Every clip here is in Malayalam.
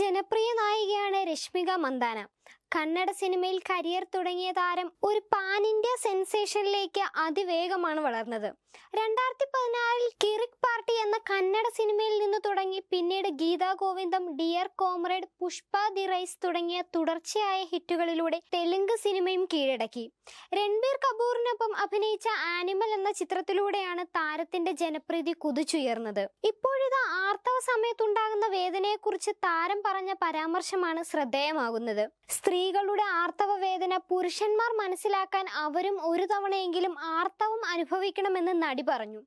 ജനപ്രിയ നായികയാണ് രശ്മിക മന്ദാന. കന്നഡ സിനിമയിൽ കരിയർ തുടങ്ങിയ താരം ഒരു പാൻ ഇന്ത്യ സെൻസേഷനിലേക്ക് അതിവേഗമാണ് വളർന്നത്. രണ്ടായിരത്തി പതിനാറിൽ കിറിക് കന്നഡ സിനിമയിൽ നിന്ന് തുടങ്ങി പിന്നീട് Geetha Govindam dear comrade Pushpa the rise തുടങ്ങിയ തുടർച്ചയായ ഹിറ്റുകളിലൂടെ തെലുങ്ക് സിനിമയും കീഴടക്കി. രൺബീർ കപൂറിനൊപ്പം അഭിനയിച്ച ആനിമൽ എന്ന ചിത്രത്തിലൂടെയാണ് താരത്തിന്റെ ജനപ്രീതി കുതിച്ചുയർന്നത്. ഇപ്പോഴിത് ആർത്തവ സമയത്തുണ്ടാകുന്ന വേദനയെക്കുറിച്ച് താരം പറഞ്ഞ പരാമർശമാണ് ശ്രദ്ധേയമാകുന്നത്. സ്ത്രീകളുടെ ആർത്തവ വേദന പുരുഷന്മാർ മനസ്സിലാക്കാൻ അവരും ഒരു തവണയെങ്കിലും ആർത്തവം അനുഭവിക്കണമെന്ന് നടി പറഞ്ഞു.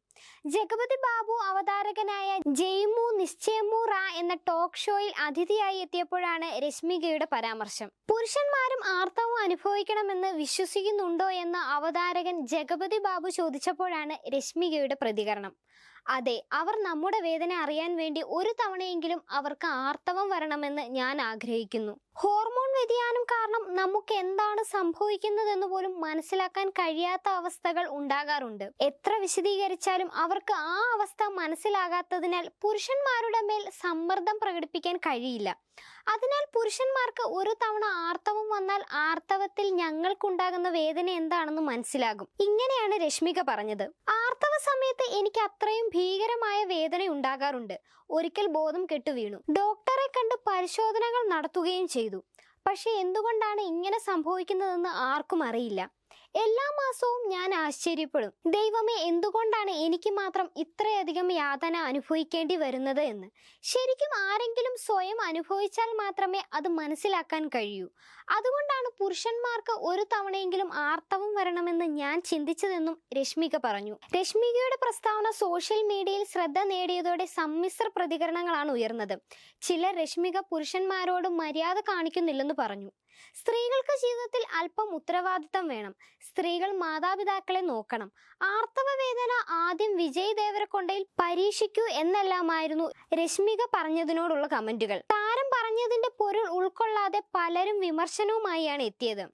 ജഗപതി ബാബു അവതാരകനായ ജയ്മു നിശ്ചയമു റാ എന്ന ടോക്ക് ഷോയിൽ അതിഥിയായി എത്തിയപ്പോഴാണ് രശ്മികയുടെ പരാമർശം. പുരുഷന്മാരും ആർത്തവം അനുഭവിക്കണമെന്ന് വിശ്വസിക്കുന്നുണ്ടോ എന്ന് അവതാരകൻ ജഗപതി ബാബു ചോദിച്ചപ്പോഴാണ് രശ്മികയുടെ പ്രതികരണം. അതെ അവർ നമ്മുടെ വേദന അറിയാൻ വേണ്ടി ഒരു തവണയെങ്കിലും അവർക്ക് ആർത്തവം വരണമെന്ന് ഞാൻ ആഗ്രഹിക്കുന്നു. ഹോർമോൺ വ്യതിയാനം കാരണം നമുക്ക് എന്താണ് സംഭവിക്കുന്നതെന്ന് പോലും മനസ്സിലാക്കാൻ കഴിയാത്ത അവസ്ഥകൾ ഉണ്ടാകാറുണ്ട്. എത്ര വിശദീകരിച്ചാലും അവർക്ക് ആ അവസ്ഥ മനസ്സിലാകാത്തതിനാൽ പുരുഷന്മാരുടെ മേൽ സമ്മർദ്ദം പ്രകടിപ്പിക്കാൻ കഴിയില്ല. അതിനാൽ പുരുഷന്മാർക്ക് ഒരു തവണ ആർത്തവം വന്നാൽ ആർത്തവത്തിൽ ഞങ്ങൾക്കുണ്ടാകുന്ന വേദന എന്താണെന്ന് മനസ്സിലാകും. ഇങ്ങനെയാണ് രശ്മിക പറഞ്ഞത്. ആർത്തവ സമയത്ത് എനിക്ക് അത്രയും ഭീകരമായ വേദന ഉണ്ടാകാറുണ്ട്. ഒരിക്കൽ ബോധം കെട്ടുവീണു ഡോക്ടറെ കണ്ട് പരിശോധനകൾ നടത്തുകയും ചെയ്തു. പക്ഷെ എന്തുകൊണ്ടാണ് ഇങ്ങനെ സംഭവിക്കുന്നതെന്ന് ആർക്കും അറിയില്ല. എല്ലാ മാസവും ഞാൻ ആശ്ചര്യപ്പെടും. ദൈവമേ എന്തുകൊണ്ടാണ് എനിക്ക് മാത്രം ഇത്രയധികം യാതന അനുഭവിക്കേണ്ടി വരുന്നത് എന്ന്? ശരിക്കും ആരെങ്കിലും സ്വയം അനുഭവിച്ചാൽ മാത്രമേ അത് മനസ്സിലാക്കാൻ കഴിയൂ. അതുകൊണ്ടാണ് പുരുഷന്മാർക്ക് ഒരു തവണയെങ്കിലും ആർത്തവം വരണമെന്ന് ഞാൻ ചിന്തിച്ചതെന്നും രശ്മിക പറഞ്ഞു. രശ്മികയുടെ പ്രസ്താവന സോഷ്യൽ മീഡിയയിൽ ശ്രദ്ധ നേടിയതോടെ സമ്മിശ്ര പ്രതികരണങ്ങളാണ് ഉയർന്നത്. ചില രശ്മിക പുരുഷന്മാരോട് മര്യാദ കാണിക്കുന്നില്ലെന്ന് പറഞ്ഞു. സ്ത്രീകൾക്ക് ജീവിതത്തിൽ അല്പം ഉത്തരവാദിത്തം വേണം. സ്ത്രീകൾ മാതാപിതാക്കളെ നോക്കണം. ആർത്തവ വേദന ആദ്യം വിജയ് ദേവരക്കൊണ്ടയിൽ പരീക്ഷിക്കൂ എന്നെല്ലാമായിരുന്നു രശ്മിക പറഞ്ഞതിനോടുള്ള കമന്റുകൾ. താരം പറഞ്ഞതിന്റെ പൊരുൾ ഉൾക്കൊള്ളാതെ പലരും വിമർശനവുമായാണ് എത്തിയത്.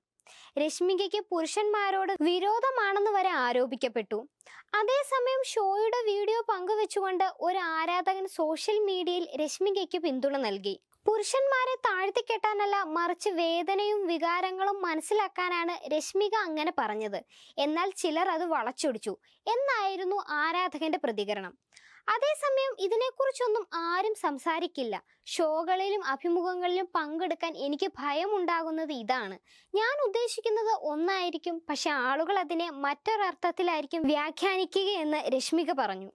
രശ്മികയ്ക്ക് പുരുഷന്മാരോട് വിരോധമാണെന്ന് വരെ ആരോപിക്കപ്പെട്ടു. അതേസമയം ഷോയുടെ വീഡിയോ പങ്കുവെച്ചുകൊണ്ട് ഒരു ആരാധകൻ സോഷ്യൽ മീഡിയയിൽ രശ്മികയ്ക്ക് പിന്തുണ നൽകി. പുരുഷന്മാരെ താഴ്ത്തിക്കെട്ടാനല്ല മറിച്ച് വേദനയും വികാരങ്ങളും മനസ്സിലാക്കാനാണ് രശ്മിക അങ്ങനെ പറഞ്ഞത്. എന്നാൽ ചിലർ അത് വളച്ചൊടിച്ചു. എന്നായിരുന്നു ആരാധകന്റെ പ്രതികരണം. അതേസമയം ഇതിനെക്കുറിച്ചൊന്നും ആരും സംസാരിക്കില്ല. ഷോകളിലും അഭിമുഖങ്ങളിലും പങ്കെടുക്കാൻ എനിക്ക് ഭയമുണ്ടാകുന്നത് ഇതാണ്. ഞാൻ ഉദ്ദേശിക്കുന്നത് ഒന്നായിരിക്കും പക്ഷെ ആളുകൾ അതിനെ മറ്റൊരർത്ഥത്തിലായിരിക്കും വ്യാഖ്യാനിക്കുകയെന്ന് രശ്മിക പറഞ്ഞു.